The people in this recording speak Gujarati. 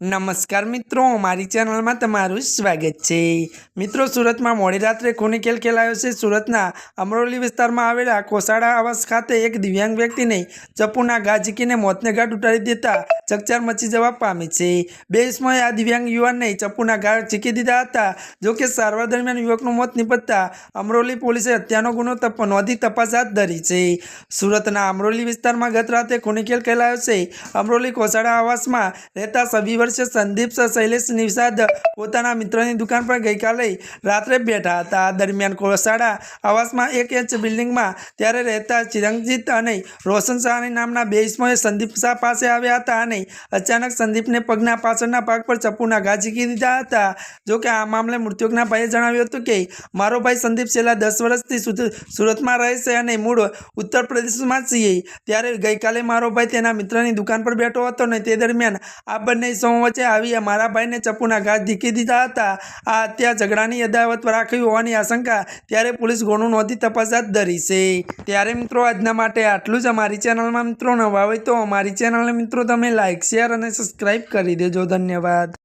નમસ્કાર મિત્રો, મારી ચેનલમાં તમારું સ્વાગત છે. મિત્રો, સુરતમાં મોડી રાત્રે ખૂની ખેલ ખેલાયો છે. સુરતના અમરોલી વિસ્તારમાં આવેલા કોસાડા આવાસ ખાતે એક દિવ્યાંગ વ્યક્તિને ચપ્પુના ઘા ઝીકીને મોતને ઘાટ ઉતારી દેતા ચકચાર મચી જવા પામી છે. બે ઇસમોએ આ દિવ્યાંગ યુવાનને ચપ્પુના ઘા ઝીકી દીધા હતા. જોકે સારવાર દરમિયાન યુવકનું મોત નિપજતા અમરોલી પોલીસે હત્યાનો ગુનો નોંધી તપાસ હાથ ધરી છે. સુરતના અમરોલી વિસ્તારમાં ગત રાતે ખૂની ખેલ ખેલાયો છે. અમરોલી કોસાડા આવાસમાં રહેતા સભી વર્ષે સંદીપ શૈલેષ, નિષાદ પોતાના મિત્રની દુકાન પર ગઈકાલે રાત્રે બેઠા હતા. દરમિયાન કોસાડા આવાસમાં એક એચ બિલ્ડિંગમાં ત્યારે રહેતા ચિરંજીત અને રોશન શાહની નામના બે ઇસમોએ સંદીપ શાહ પાસે આવ્યા હતા અને અચાનક સંદીપને પગના પાછળના ભાગ પર ચપ્પુના ઘા ઝીકી દીધા હતા. જોકે આ મામલે મૃત્યુકના ભાઈએ જણાવ્યું હતું કે, મારો ભાઈ સંદીપ છેલ્લા દસ વર્ષથી સુરતમાં રહે છે અને મૂળ ઉત્તર પ્રદેશમાં છીએ. ત્યારે ગઈકાલે મારો ભાઈ તેના મિત્રની દુકાન પર બેઠો હતો ને તે દરમિયાન આ બંને ઇસમો વચ્ચે આવી મારા ભાઈને ચપ્પુના ઘાત ધીકી દીધા હતા. આ હત્યા ઝઘડાની અદાવત રાખી હોવાની આશંકા ત્યારે પોલીસ ગુનો નોંધી તપાસ હાથ ધરી છે. ત્યારે મિત્રો આજના માટે આટલું જ. અમારી ચેનલમાં મિત્રો નવા હોય તો અમારી ચેનલને મિત્રો તમે લાઇક શેર અને સબસ્ક્રાઈબ કરી દેજો. ધન્યવાદ.